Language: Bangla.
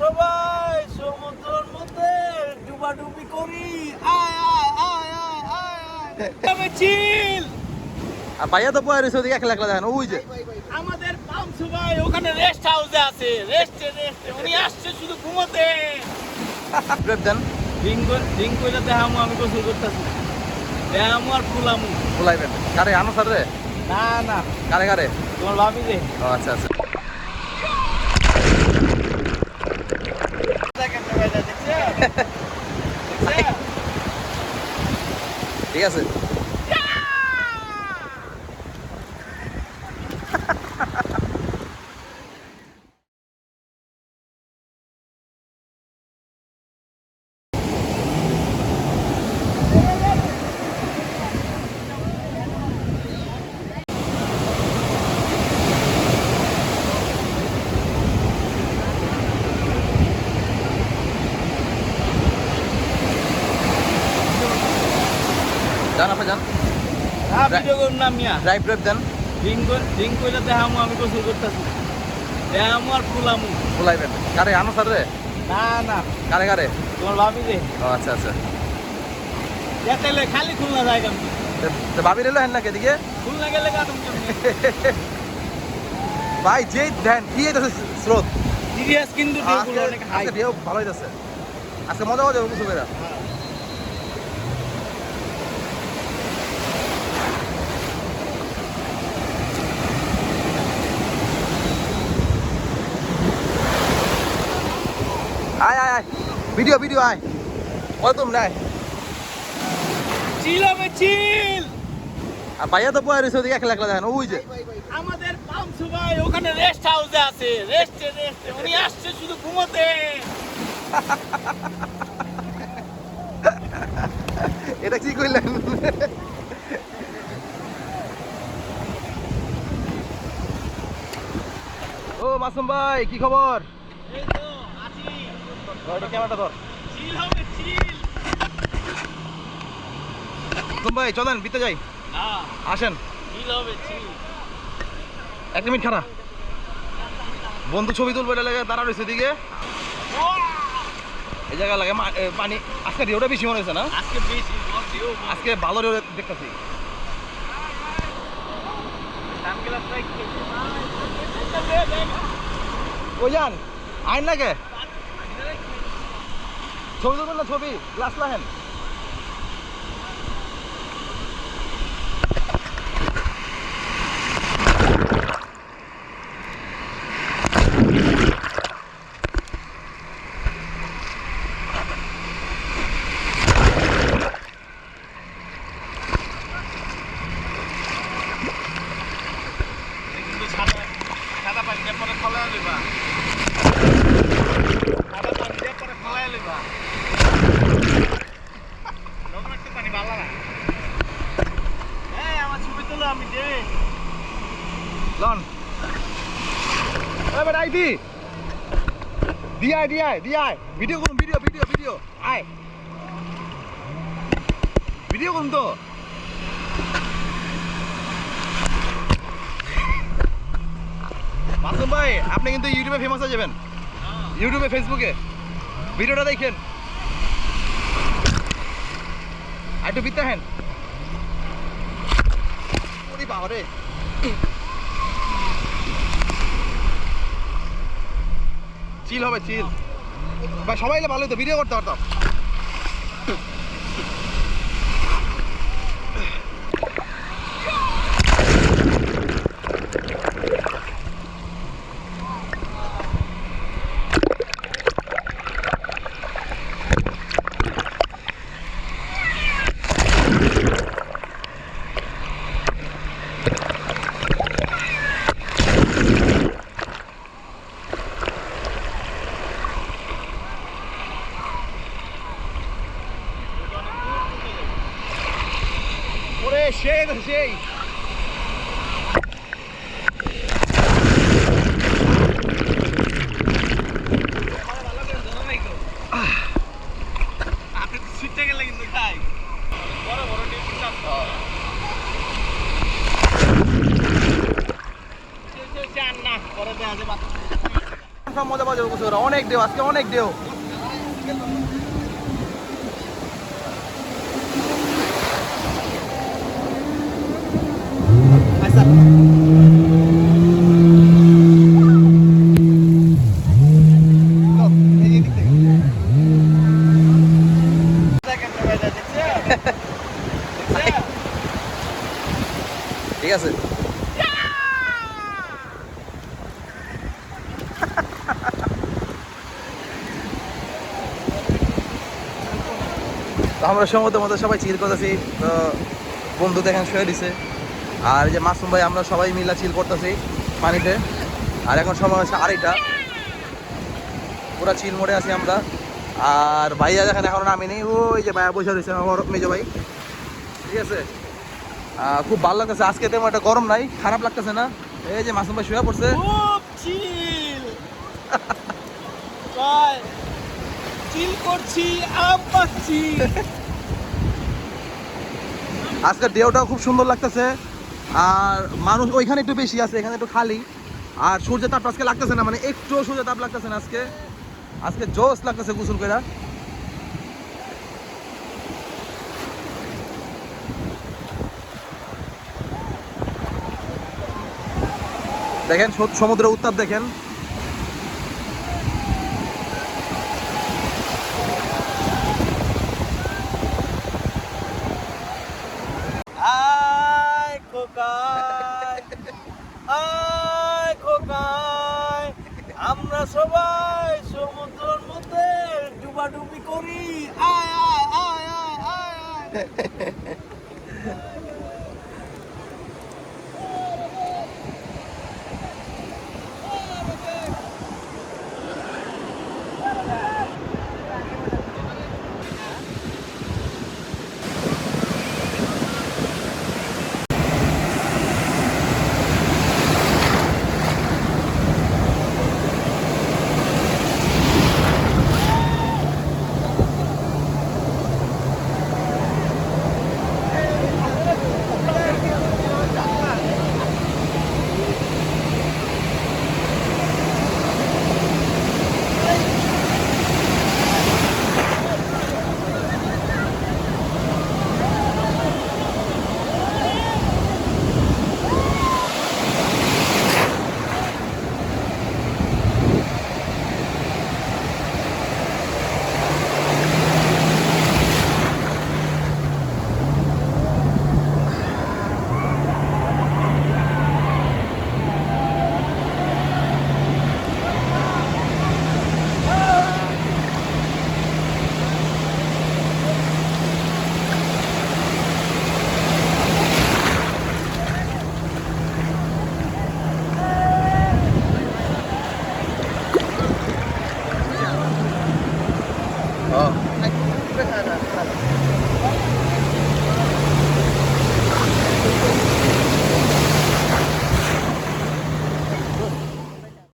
সবাই সমুদ্রের মধ্যে ডুবাডুবি করি। আয় আয় আয় আয় আয় আয়। তবে চিল। আর ভাইয়া তো ওদিকে একলা একলা দেখেন ওই যে। আমাদের পামসু ভাই ওখানে রেস্ট হাউসে আছে। রেস্টে রেস্টে উনি আসছে শুধু ঘুমোতে। ব্রেক দেন। করে দেখামু আমি গোসল করতেছি। দেখামু আর ফুলামু। বলাইবেন কারে আনো স্যার রে? না না। কারে কারে? তোমার ভাবি রে ও আচ্ছা আচ্ছা দেখেন তো ভাইটা, দেখছে? দেখছে? ঠিক আছে যান আপনি যান হ্যাঁ, ভিডিও করুন না মিয়া। ড্রাইভ ব্রেক দেন। রিং করে- করে দেখামু আমি গোসল করতেছি। দেখামু আর ফুলামু। বলাইবেন কারে আনো স্যার রে। না না। কারে কারে? তোমার ভাবি রে। ও আচ্ছা আচ্ছা। দেখলে খালি খুলনা যায় কেমনি তো- তো ভাবি রেলো হেন নাকি এদিকে? খুলনা গেলে কাটুম ভাই যে ধ্যান কি হইতেছে স্রোত? সিরিয়াস কিন্তু ঢেউগুলো অনেক হাই ঢেউ হইতেছে। আজকে মজা মজা কিছু করে আয় আয় আয়। ভিডিও ভিডিও আয়। ওই তুমি নাই চিল হবে চিল। আর ভাইয়া তো বয়ে রয়েছে ওদিকে একলা একলা দেখেন ওই যে। আমাদের পামসু ভাই ওখানে রেস্ট হাউসে আছে। রেস্টে রেস্টে উনি আসছে শুধু ঘুমোতে। এটা কি করলেন ও মাসুম ভাই কি খবর? এই তো। ক্যামেরাটা ধর। ভাই চলেন বিতে যাই। আসেন। এক মিনিট খারাপ বন্ধু ছবি তুলবো এটা লাগে দাঁড়া রয়েছে দিকে এই জায়গা লাগে পানি। আজকে ঢেউটা বেশি মনে হয়েছে না? আজকে ভালো ঢেউ দেখতেছি। ওই যান? আইন না কে ছবি তুলবেন না ছবি? গ্লাস লাহেন কিন্তু সাদা সাদা পানি দিয়ে পরে ফলায় লইবা সাদা পানি দিয়ে পরে ফলায় লইবা লবণ একটু পানি ভালো না এই আমার ছবি তুলো আমি দে। লন এবার আইডি দিয়াই দিয়াই দিয়াই ভিডিও করুন, ভিডিও ভিডিও ভিডিও। আয়। ভিডিও করুন তো। মাসুম ভাই, আপনি কিন্তু ইউটিউবে ফেমাস হয়ে যাবেন। ইউটিউবে, ফেসবুকে। ভিডিওটা দেখেন। একটু বিতে হেন। ওরে বাবা রে চিল হবে চিল। ভাই সবাই এলে ভালো তো ভিডিও করতে পারতাম। যাবে কনফার্ম মজা পাওয়া যাবে অনেক ঢেউ আজকে অনেক ঢেউ দেখেন তো ভাইটা, দেখছেন? দেখছেন? আমরা সমুদ্রের মধ্যে সবাই চিল করতেছি তো বন্ধু দেখেন শুয়ে দিছে। আর এই যে মাসুম ভাই আমরা সবাই মিলা চিল করতেছি পানিতে। আর এখন সময় হচ্ছে আড়াইটা। পুরা চিল মোড়ে আছি আমরা। আর ভাইয়া দেখেন এখন নামিনি। ওই যে ভাইয়া বসে রয়েছে আমার মেজো ভাই। ঠিক আছে? খুব ভালো লাগতেছে। আজকে তেমন একটা গরম নাই খারাপ লাগতেছে না। এই যে মাসুম ভাই শুয়ে পড়ছে। চিল করছি পাচ্ছি। আজকে ডেওটাও খুব সুন্দর লাগতেছে। আর মানুষ ওইখানে একটু বেশি আছে, এখানে একটু খালি। আর সূর্যের তাপ আজকে লাগতেছে না মানে একটু সূর্য তাপ লাগতেছে না আজকে। আজকে জোস লাগতেছে গোসল করে দেখেন সমুদ্রের উত্তাপ দেখেন আয় খোকায় আয় খোকায় আমরা সবাই সমুদ্রের মধ্যে ডুবাডুবি করি। আয় আয় আয় আয় আয়